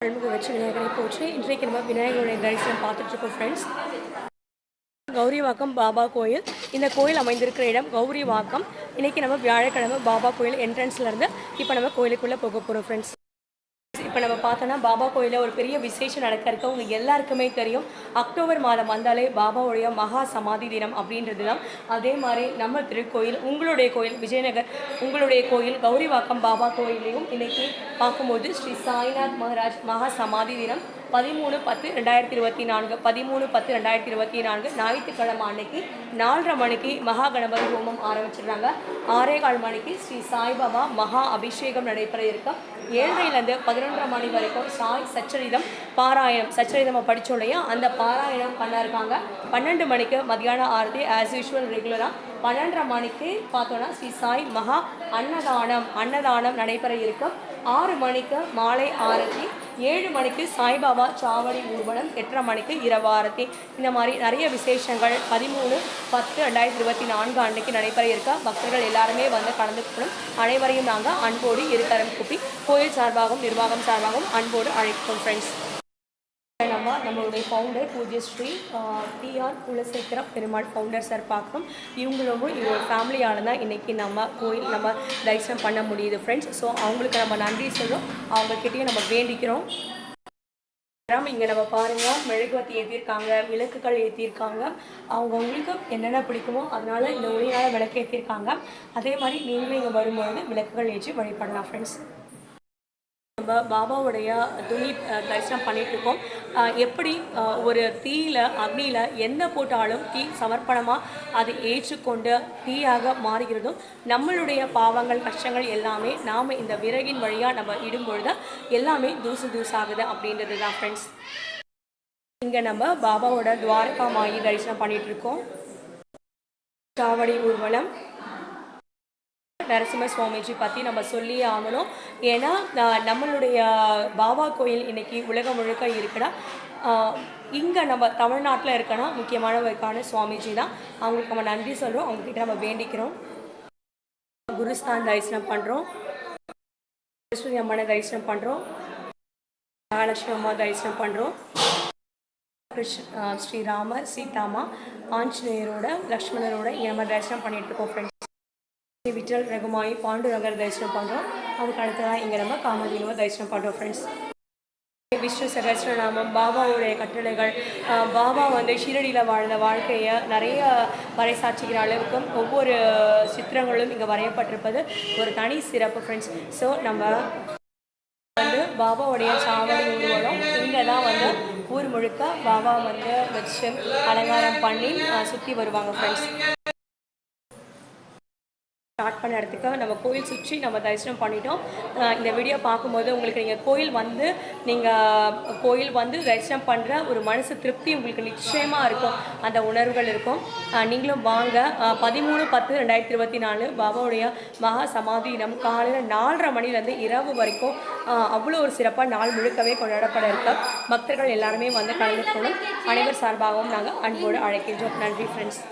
அருள்மிகு வச்சு விநாயகரை போச்சு இன்றைக்கு நம்ம விநாயகருடைய தரிசனம் பார்த்துட்ருக்கோம் ஃப்ரெண்ட்ஸ் கௌரிவாக்கம் பாபா கோயில். இந்த கோயில் அமைந்திருக்கிற இடம் கௌரிவாக்கம். இன்னைக்கு நம்ம வியாழக்கிழமை பாபா கோயில் என்ட்ரன்ஸ்ல இருந்து இப்போ நம்ம கோயிலுக்குள்ளே போக போகிறோம் ஃப்ரெண்ட்ஸ் இப்போ நம்ம பார்த்தோன்னா பாபா கோயிலில் ஒரு பெரிய விசேஷம் நடக்க இருக்கு உங்க எல்லாருக்குமே தெரியும். அக்டோபர் மாதம் வந்தாலே பாபாவுடைய மகா சமாதி தினம் அப்படின்றது தான் அதே மாதிரி நம்ம திருக்கோயில் உங்களுடைய கோயில் விஜயநகர் உங்களுடைய கோயில் கௌரிவாக்கம் பாபா கோயிலையும் இன்னைக்கு பார்க்கும்போது ஸ்ரீ சாய்நாத் மகாராஜ் மகா சமாதி தினம் பதிமூணு பத்து ரெண்டாயிரத்தி இருபத்தி நான்கு பதிமூணு பத்து ரெண்டாயிரத்தி இருபத்தி நான்கு ஞாயிற்றுக்கிழமை அன்னைக்கு நாலரை மணிக்கு மகா கணபதி ஹோமம் ஆரம்பிச்சிடுறாங்க. ஆறே கால் மணிக்கு ஸ்ரீ சாய்பாபா மகா அபிஷேகம் நடைபெற இருக்க ஏழரையிலேருந்து பதினொன்றரை மணி வரைக்கும் சாய் சச்சரிதம் பாராயணம் சச்சரிதம் படித்தோம் இல்லையா அந்த பாராயணம் பண்ண இருக்காங்க பன்னெண்டு மணிக்கு மத்தியான ஆரத்தி ஆஸ் யூஷுவல் ரெகுலராக பன்னெண்டரை மணிக்கு பார்த்தோன்னா ஸ்ரீ சாய் மகா அன்னதானம் அன்னதானம் நடைபெற இருக்கும். ஆறு மணிக்கு மாலை ஆரத்தி ஏழு மணிக்கு சாய்பாபா சாவடி ஊர்வலம் எட்டரை மணிக்கு இரவு ஆரத்தி. இந்த மாதிரி நிறைய விசேஷங்கள் பதிமூணு பத்து ரெண்டாயிரத்தி இருபத்தி நான்கு அன்னைக்கு நடைபெற இருக்க. பக்தர்கள் எல்லாருமே வந்து கலந்துக்கணும். அனைவரையும் நாங்கள் அன்போடு இருதரம் கூப்பி கோயில் சார்பாகவும் நிர்வாகம் சார்பாகவும் அன்போடு அழைப்போம் ஃப்ரெண்ட்ஸ் நம்ம நம்மளுடைய founder Pujyashri PR Kulasekaram Perumal founder sir பார்க்குறோம் இவங்களும் இவங்க ஃபேமிலியால் தான் இன்றைக்கி நம்ம கோயில் நம்ம தரிசனம் பண்ண முடியுது ஃப்ரெண்ட்ஸ் ஸோ அவங்களுக்கு நம்ம நன்றி சொல்கிறோம் அவங்கக்கிட்டேயும் நம்ம வேண்டிக்கிறோம். இங்கே நம்ம பாருங்கள் மெழுகுவத்தி ஏற்றிருக்காங்க விளக்குகள் ஏற்றிருக்காங்க அவங்கவுங்களுக்கு என்னென்ன பிடிக்குமோ அதனால் இந்த ஒளியால் விளக்கு ஏற்றிருக்காங்க அதே மாதிரி நீங்களும் இங்கே வரும்பொழுது விளக்குகள் ஏற்றி வழிபடலாம் ஃப்ரெண்ட்ஸ் நம்ம பாபாவுடைய துணி தரிசனம் பண்ணிட்டு இருக்கோம் எப்படி ஒரு தீயில அக்னியில் என்ன போட்டாலும் தீ சமர்ப்பணமாக அது ஏற்றுக்கொண்டு தீயாக மாறுகிறதோ நம்மளுடைய பாவங்கள் கஷ்டங்கள் எல்லாமே நாம் இந்த விறகின் வழியாக நம்ம இடும்பொழுது எல்லாமே தூசு தூசாகுது அப்படின்றது தான் ஃப்ரெண்ட்ஸ் இங்கே நம்ம பாபாவோட துவாரகா மாயி தரிசனம் பண்ணிட்டு இருக்கோம் சாவடி ஊர்வலம். நரசிம்ம சுவாமிஜி பற்றி நம்ம சொல்லியே ஆகணும். ஏன்னா நம்மளுடைய பாபா கோயில் இன்றைக்கி உலகம் முழுக்க இருக்குன்னா இங்கே நம்ம தமிழ்நாட்டில் இருக்கனா முக்கியமானவருக்கான சுவாமிஜி தான். அவங்களுக்கு நம்ம நன்றி சொல்கிறோம் அவங்கக்கிட்ட நம்ம வேண்டிக்கிறோம். குருஸ்தான் தரிசனம் பண்ணுறோம் சரஸ்வதி அம்மனை தரிசனம் பண்ணுறோம் மகாலட்சுமி அம்மா தரிசனம் பண்ணுறோம் கிருஷ்ண ஸ்ரீராமர் சீதாமா ஆஞ்சநேயரோட லக்ஷ்மணரோட இங்கே நம்ம தரிசனம் பண்ணிட்டு இருக்கோம் ஃப்ரெண்ட்ஸ் விட்டல் ரகுமாயி பாண்டு நகர் தரிசனம் பண்ணுறோம் அதுக்கு அடுத்ததான் இங்கே நம்ம காமதேனுவை தரிசனம் பண்ணுறோம் ஃப்ரெண்ட்ஸ் விஷ்ணு சகசிரநாமம் பாபாவுடைய கட்டளைகள் பாபா வந்து ஷீரடியில் வாழ்ந்த வாழ்க்கையை நிறைய வரைசாட்சிக்கிற அளவுக்கு ஒவ்வொரு சித்திரங்களும் இங்கே வரையப்பட்டிருப்பது ஒரு தனி சிறப்பு ஃப்ரெண்ட்ஸ் ஸோ நம்ம வந்து பாபாவுடைய சாவடி ஊர்வலம் இங்கே தான் வந்து ஊர் முழுக்க பாபா வந்து வச்சு அலங்காரம் பண்ணி சுற்றி வருவாங்க ஃப்ரெண்ட்ஸ் ஸ்டார்ட் பண்ண இடத்துக்கு நம்ம கோயில் சுற்றி நம்ம தரிசனம் பண்ணிட்டோம். இந்த வீடியோ பார்க்கும்போது உங்களுக்கு நீங்கள் கோயில் வந்து நீங்கள் கோயில் வந்து தரிசனம் பண்ணுற ஒரு மனசு திருப்தி உங்களுக்கு நிச்சயமாக இருக்கும். அந்த உணர்வுகள் இருக்கும். நீங்களும் வாங்க. பதிமூணு பத்து ரெண்டாயிரத்தி இருபத்தி நாலு பாபாவுடைய மகா சமாதி இடம். காலையில் நாலரை மணிலேருந்து இரவு வரைக்கும் அவ்வளோ ஒரு சிறப்பாக நாள் முழுக்கவே கொண்டாடப்பட இருக்க. பக்தர்கள் எல்லாருமே வந்து கலந்துக்கணும் அனைவர் சார்பாகவும் நாங்கள் அன்போடு அழைக்கின்றோம். நன்றி ஃப்ரெண்ட்ஸ்